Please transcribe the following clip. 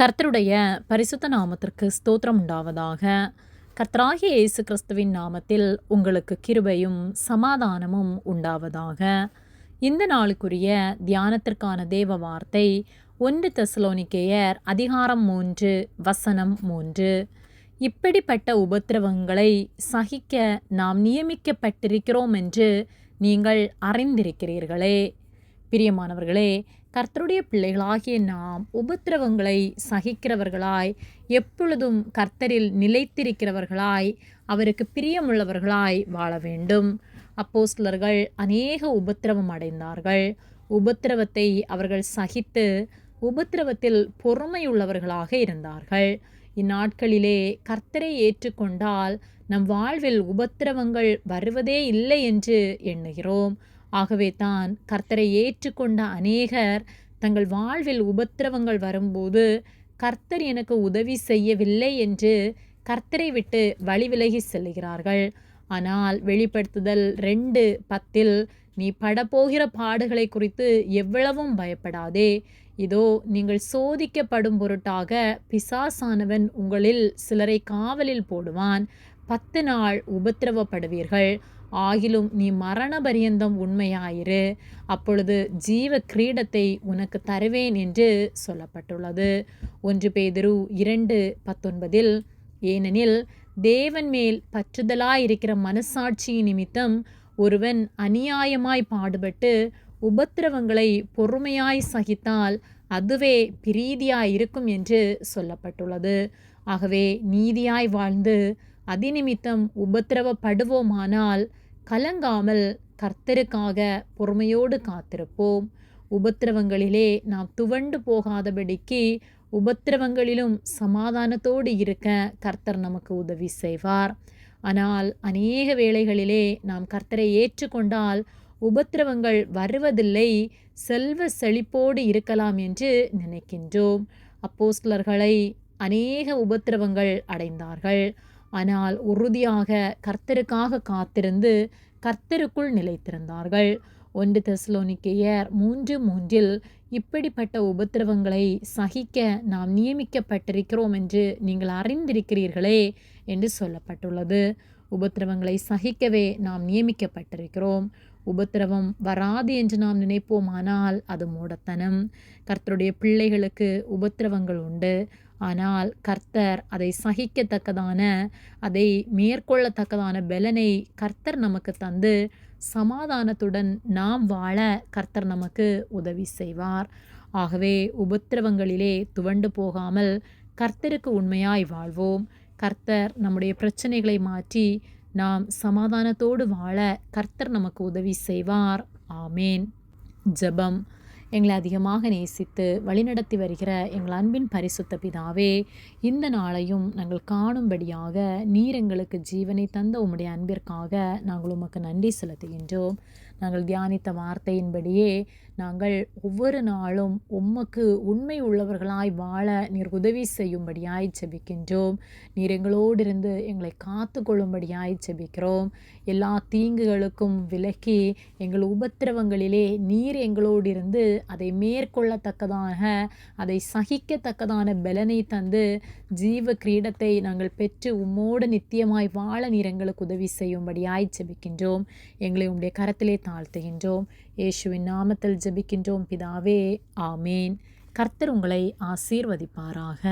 கர்த்தருடைய பரிசுத்த நாமத்திற்கு ஸ்தோத்திரம் உண்டாவதாக. கர்த்தராகிய இயேசு கிறிஸ்துவின் நாமத்தில் உங்களுக்கு கிருபையும் சமாதானமும் உண்டாவதாக. இந்த நாளுக்குரிய தியானத்திற்கான தேவ வார்த்தை ஒன்று தெசலோனிக்கேயர் அதிகாரம் மூன்று வசனம் மூன்று. இப்படிப்பட்ட உபத்திரவங்களை சகிக்க நாம் நியமிக்கப்பட்டிருக்கிறோம் என்று நீங்கள் அறிந்திருக்கிறீர்களே. பிரியமானவர்களே கர்த்தருடைய பிள்ளைகளாகிய நாம் உபத்திரவங்களை சகிக்கிறவர்களாய் எப்பொழுதும் கர்த்தரில் நிலைத்திருக்கிறவர்களாய் அவருக்கு பிரியமுள்ளவர்களாய் வாழ வேண்டும். அப்போஸ்லர்கள் அநேக உபத்திரவம் அடைந்தார்கள். உபத்திரவத்தை அவர்கள் சகித்து உபத்திரவத்தில் பொறுமையுள்ளவர்களாக இருந்தார்கள். இந்நாட்களிலே கர்த்தரை ஏற்றுக்கொண்டால் நம் வாழ்வில் உபத்திரவங்கள் வருவதே இல்லை என்று எண்ணுகிறோம். ஆகவே தான் கர்த்தரை ஏற்றுக்கொண்ட அநேகர் தங்கள் வாழ்வில் உபத்திரவங்கள் வரும்போது கர்த்தர் எனக்கு உதவி செய்யவில்லை என்று கர்த்தரை விட்டு வழி விலகி செல்கிறார்கள். ஆனால் வெளிப்படுத்துதல் ரெண்டு பத்தில் நீ படப்போகிற பாடுகளை குறித்து எவ்வளவும் பயப்படாதே. இதோ நீங்கள் சோதிக்கப்படும் பொருட்டாக பிசாசானவன் உங்களில் சிலரை காவலில் போடுவான். பத்து நாள் உபத்திரவப்படுவீர்கள். ஆகிலும் நீ மரண பரியந்தம் உண்மையாயிரு. அப்பொழுது ஜீவ கிரீடத்தை உனக்கு தருவேன் என்று சொல்லப்பட்டுள்ளது. ஒன்று பேதிரு இரண்டு பத்தொன்பதில் ஏனெனில் தேவன் மேல் பற்றுதலாயிருக்கிற மனசாட்சி நிமித்தம் ஒருவன் அநியாயமாய் பாடுபட்டு உபத்திரவங்களை பொறுமையாய் சகித்தால் அதுவே பிரீதியாய் இருக்கும் என்று சொல்லப்பட்டுள்ளது. ஆகவே நீதியாய் வாழ்ந்து அதிநிமித்தம் உபத்திரவப்படுவோமானால் கலங்காமல் கர்த்தருக்காக பொறுமையோடு காத்திருப்போம். உபத்திரவங்களிலே நாம் துவண்டு போகாதபடிக்கு உபத்திரவங்களிலும் சமாதானத்தோடு இருக்க கர்த்தர் நமக்கு உதவி செய்வார். ஆனால் அநேக வேளைகளிலே நாம் கர்த்தரை ஏற்றுக்கொண்டால் உபத்திரவங்கள் வருவதில்லை செல்வ செழிப்போடு இருக்கலாம் என்று நினைக்கின்றோம். அப்போஸ்லர்களை அநேக உபத்திரவங்கள் அடைந்தார்கள். ஆனால் உறுதியாக கர்த்தருக்காக காத்திருந்து கர்த்தருக்குள் நிலைத்திருந்தார்கள். ஒன்று தெஸ்லோனிக்கேயர் மூன்று மூன்றில் இப்படிப்பட்ட உபத்திரவங்களை சகிக்க நாம் நியமிக்கப்பட்டிருக்கிறோம் என்று நீங்கள் அறிந்திருக்கிறீர்களே என்று சொல்லப்பட்டுள்ளது. உபத்திரவங்களை சகிக்கவே நாம் நியமிக்கப்பட்டிருக்கிறோம். உபத்திரவம் வராது என்று நாம் நினைப்போமானால் அது மூடத்தனம். கர்த்தருடைய பிள்ளைகளுக்கு உபத்திரவங்கள் உண்டு. ஆனால் கர்த்தர் அதை சகிக்கத்தக்கதான அதை மேற்கொள்ளத்தக்கதான பலனை கர்த்தர் நமக்கு தந்து சமாதானத்துடன் நாம் வாழ கர்த்தர் நமக்கு உதவி செய்வார். ஆகவே உபத்திரவங்களிலே துவண்டு போகாமல் கர்த்தருக்கு உண்மையாய் வாழ்வோம். கர்த்தர் நம்முடைய பிரச்சனைகளை மாற்றி நாம் சமாதானத்தோடு வாழ கர்த்தர் நமக்கு உதவி செய்வார். ஆமேன். ஜெபம். எங்களை அதிகமாக நேசித்து வழிநடத்தி வருகிற எங்கள் அன்பின் பரிசுத்த பிதாவே இந்த நாளையும் நாங்கள் காணும்படியாக நீர் எங்களுக்கு ஜீவனை தந்த உம்முடைய அன்பிற்காக நாங்கள் உமக்கு நன்றி செலுத்துகின்றோம். நாங்கள் தியானித்த வார்த்தையின்படியே நாங்கள் ஒவ்வொரு நாளும் உம்மக்கு உண்மை உள்ளவர்களாய் வாழ நீர் உதவி செய்யும்படியாய் செபிக்கின்றோம் நீர் எங்களோடு இருந்து எங்களை காத்து கொள்ளும்படியாய் செபிக்கிறோம் எல்லா தீங்குகளுக்கும் விலக்கி எங்கள் உபத்திரவங்களிலே நீர் எங்களோடு இருந்து அதை மேற்கொள்ளத்தக்கதாக அதை சகிக்கத்தக்கதான பலனை தந்து ஜீவ கிரீடத்தை நாங்கள் பெற்று உம்மோடு நித்தியமாய் வாழ நீர் எங்களுக்கு உதவி செய்யும்படியாய் செபிக்கின்றோம் எங்களை உம்முடைய கரத்திலே தாழ்த்துகின்றோம் இயேசுவின் நாமத்தில் ஜெபிக்கின்றோம் பிதாவே ஆமேன் கர்த்தர் உங்களை ஆசீர்வதிப்பாராக